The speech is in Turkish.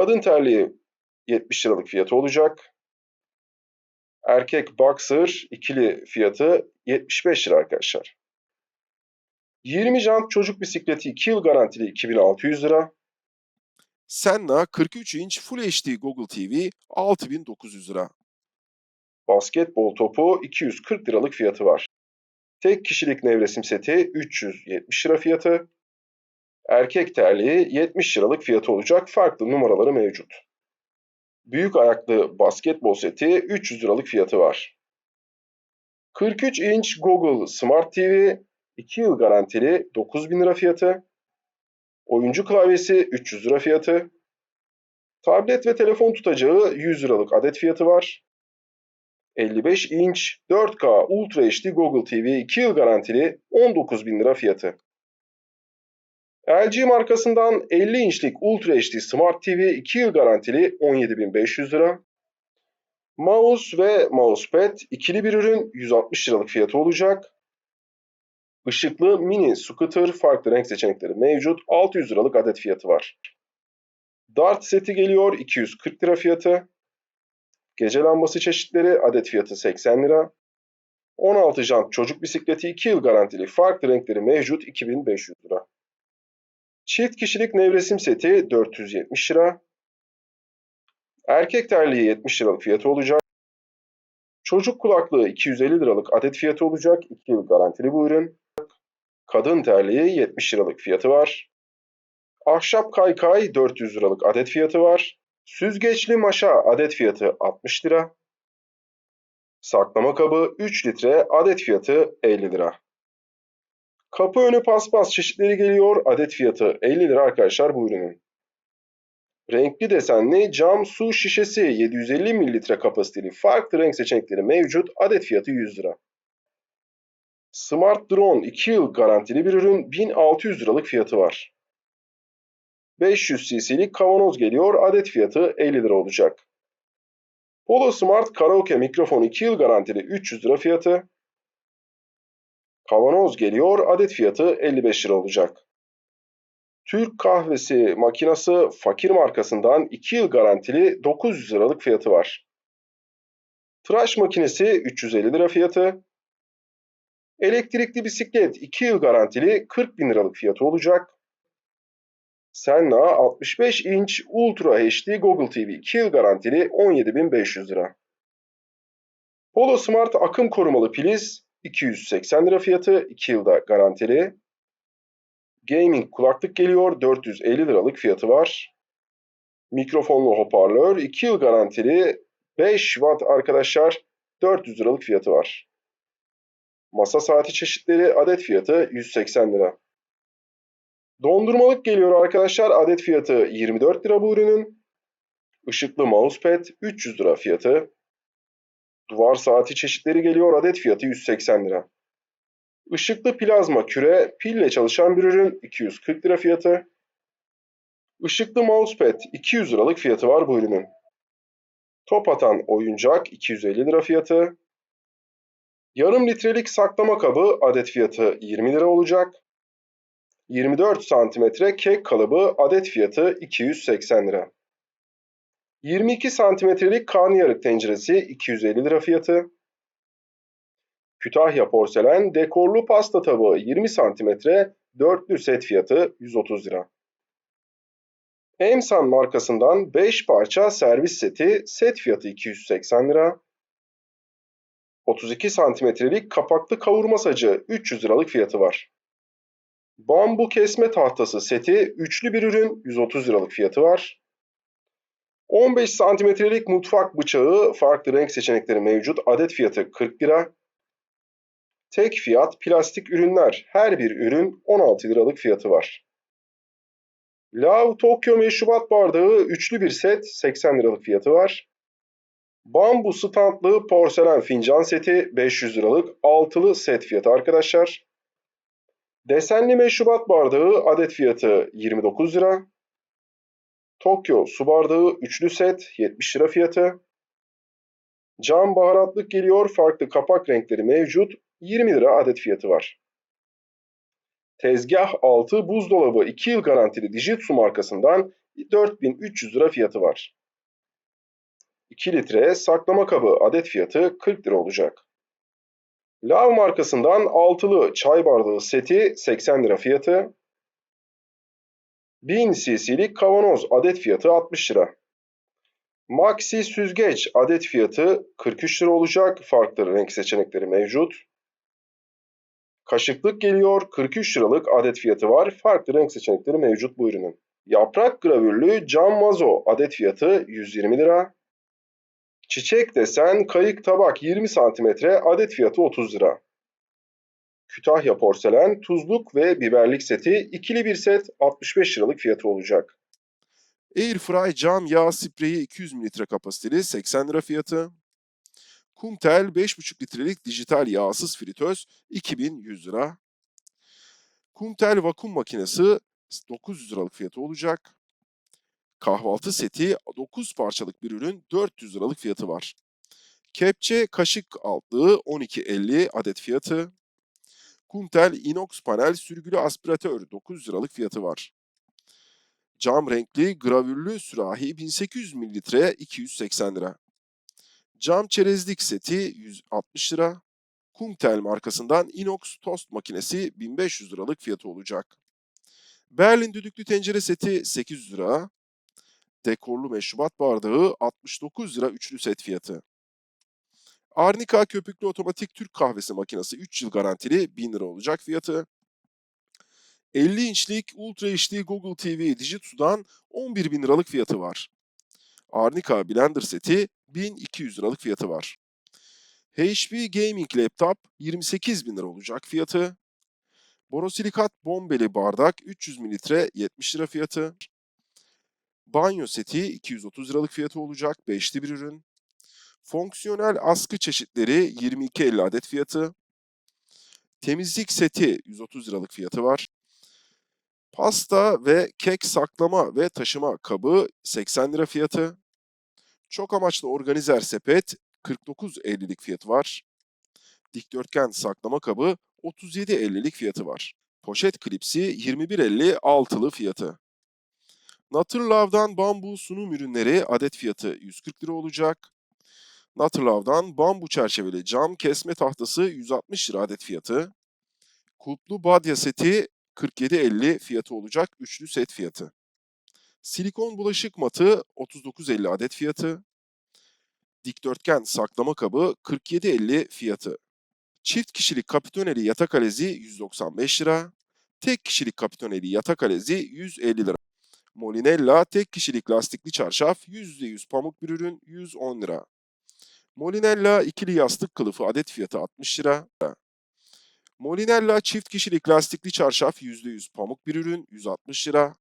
Kadın terliği 70 liralık fiyatı olacak. Erkek boxer ikili fiyatı 75 lira arkadaşlar. 20 jant çocuk bisikleti 2 yıl garantili 2600 lira. Senna 43 inç Full HD Google TV 6900 lira. Basketbol topu 240 liralık fiyatı var. Tek kişilik nevresim seti 370 lira fiyatı. Erkek terliği 70 liralık fiyatı olacak. Farklı numaraları mevcut. Büyük ayaklı basketbol seti 300 liralık fiyatı var. 43 inç Google Smart TV 2 yıl garantili 9000 lira fiyatı. Oyuncu klavyesi 300 lira fiyatı. Tablet ve telefon tutacağı 100 liralık adet fiyatı var. 55 inç 4K Ultra HD Google TV 2 yıl garantili 19.000 lira fiyatı. LG markasından 50 inçlik Ultra HD Smart TV 2 yıl garantili 17.500 lira. Mouse ve mousepad ikili bir ürün 160 liralık fiyatı olacak. Işıklı mini scooter farklı renk seçenekleri mevcut 600 liralık adet fiyatı var. Dart seti geliyor 240 lira fiyatı. Gece lambası çeşitleri adet fiyatı 80 lira. 16 jant çocuk bisikleti 2 yıl garantili farklı renkleri mevcut 2500 lira. Çift kişilik nevresim seti 470 lira. Erkek terliği 70 liralık fiyatı olacak. Çocuk kulaklığı 250 liralık adet fiyatı olacak. 2 yıl garantili bu ürün. Kadın terliği 70 liralık fiyatı var. Ahşap kaykay 400 liralık adet fiyatı var. Süzgeçli maşa adet fiyatı 60 lira. Saklama kabı 3 litre adet fiyatı 50 lira. Kapı önü paspas çeşitleri geliyor. Adet fiyatı 50 lira arkadaşlar bu ürünün. Renkli desenli cam su şişesi 750 mililitre kapasiteli farklı renk seçenekleri mevcut. Adet fiyatı 100 lira. Smart Drone 2 yıl garantili bir ürün 1600 liralık fiyatı var. 500 cc'lik kavanoz geliyor. Adet fiyatı 50 lira olacak. Polo Smart Karaoke mikrofon 2 yıl garantili 300 lira fiyatı. Kavanoz geliyor. Adet fiyatı 55 lira olacak. Türk kahvesi makinası fakir markasından 2 yıl garantili 900 liralık fiyatı var. Tıraş makinesi 350 lira fiyatı. Elektrikli bisiklet 2 yıl garantili 40 bin liralık fiyatı olacak. Senna 65 inç Ultra HD Google TV 2 yıl garantili 17.500 lira. Polo Smart akım korumalı priz 280 lira fiyatı 2 yılda garantili. Gaming kulaklık geliyor 450 liralık fiyatı var. Mikrofonlu hoparlör 2 yıl garantili 5 watt arkadaşlar 400 liralık fiyatı var. Masa saati çeşitleri adet fiyatı 180 lira. Dondurmalık geliyor arkadaşlar. Adet fiyatı 24 lira bu ürünün. Işıklı mousepad 300 lira fiyatı. Duvar saati çeşitleri geliyor. Adet fiyatı 180 lira. Işıklı plazma küre pille çalışan bir ürün 240 lira fiyatı. Işıklı mousepad 200 liralık fiyatı var bu ürünün. Top atan oyuncak 250 lira fiyatı. Yarım litrelik saklama kabı adet fiyatı 20 lira olacak. 24 santimetre kek kalıbı adet fiyatı 280 lira. 22 santimetrelik karnıyarık tenceresi 250 lira fiyatı. Kütahya porselen dekorlu pasta tabağı 20 santimetre dörtlü set fiyatı 130 lira. Emsan markasından 5 parça servis seti set fiyatı 280 lira. 32 santimetrelik kapaklı kavurma sacı 300 liralık fiyatı var. Bambu kesme tahtası seti üçlü bir ürün 130 liralık fiyatı var. 15 santimetrelik mutfak bıçağı farklı renk seçenekleri mevcut. Adet fiyatı 40 lira. Tek fiyat plastik ürünler. Her bir ürün 16 liralık fiyatı var. Lav Tokyo meşrubat bardağı üçlü bir set 80 liralık fiyatı var. Bambu standlı porselen fincan seti 500 liralık altılı set fiyatı arkadaşlar. Desenli meşrubat bardağı adet fiyatı 29 lira. Tokyo su bardağı üçlü set 70 lira fiyatı. Cam baharatlık geliyor farklı kapak renkleri mevcut 20 lira adet fiyatı var. Tezgah altı buzdolabı 2 yıl garantili Dijitsu markasından 4300 lira fiyatı var. 2 litre saklama kabı adet fiyatı 40 lira olacak. Lav markasından altılı çay bardağı seti 80 lira fiyatı. 1000 cc'lik kavanoz adet fiyatı 60 lira. Maxi süzgeç adet fiyatı 43 lira olacak. Farklı renk seçenekleri mevcut. Kaşıklık geliyor. 43 liralık adet fiyatı var. Farklı renk seçenekleri mevcut bu ürünün. Yaprak gravürlü cam vazo adet fiyatı 120 lira. Çiçek desen kayık tabak 20 cm adet fiyatı 30 lira. Kütahya porselen tuzluk ve biberlik seti ikili bir set 65 liralık fiyatı olacak. Airfry cam yağ spreyi 200 mililitre kapasiteli 80 lira fiyatı. Kumtel 5,5 litrelik dijital yağsız fritöz 2100 lira. Kumtel vakum makinesi 900 liralık fiyatı olacak. Kahvaltı seti 9 parçalık bir ürün 400 liralık fiyatı var. Kepçe kaşık altlığı 12.50 adet fiyatı. Kumtel inox panel sürgülü aspiratör 900 liralık fiyatı var. Cam renkli gravürlü sürahi 1800 mililitre 280 lira. Cam çerezlik seti 160 lira. Kumtel markasından inox tost makinesi 1500 liralık fiyatı olacak. Berlin düdüklü tencere seti 800 lira. Dekorlu meşrubat bardağı 69 lira üçlü set fiyatı. Arnika köpüklü otomatik Türk kahvesi makinesi 3 yıl garantili 1000 lira olacak fiyatı. 50 inçlik Ultra HD Google TV Digitsu'dan 11 bin liralık fiyatı var. Arnica Blender seti 1200 liralık fiyatı var. HP Gaming Laptop 28 bin lira olacak fiyatı. Borosilikat bombeli bardak 300 mililitre 70 lira fiyatı. Banyo seti 230 liralık fiyatı olacak 5'li bir ürün. Fonksiyonel askı çeşitleri 22.50 adet fiyatı. Temizlik seti 130 liralık fiyatı var. Pasta ve kek saklama ve taşıma kabı 80 lira fiyatı. Çok amaçlı organizer sepet 49.50'lik fiyatı var. Dikdörtgen saklama kabı 37.50'lik fiyatı var. Poşet klipsi 21.50 altılı fiyatı. Naturlov'dan bambu sunum ürünleri adet fiyatı 140 lira olacak. Naturlov'dan bambu çerçeveli cam kesme tahtası 160 lira adet fiyatı. Kulplu badya seti 47.50 fiyatı olacak üçlü set fiyatı. Silikon bulaşık matı 39.50 adet fiyatı. Dikdörtgen saklama kabı 47.50 fiyatı. Çift kişilik kapitoneli yatak alezi 195 lira. Tek kişilik kapitoneli yatak alezi 150 lira. Molinella tek kişilik lastikli çarşaf %100 pamuk bir ürün 110 lira. Molinella ikili yastık kılıfı adet fiyatı 60 lira. Molinella çift kişilik lastikli çarşaf %100 pamuk bir ürün 160 lira.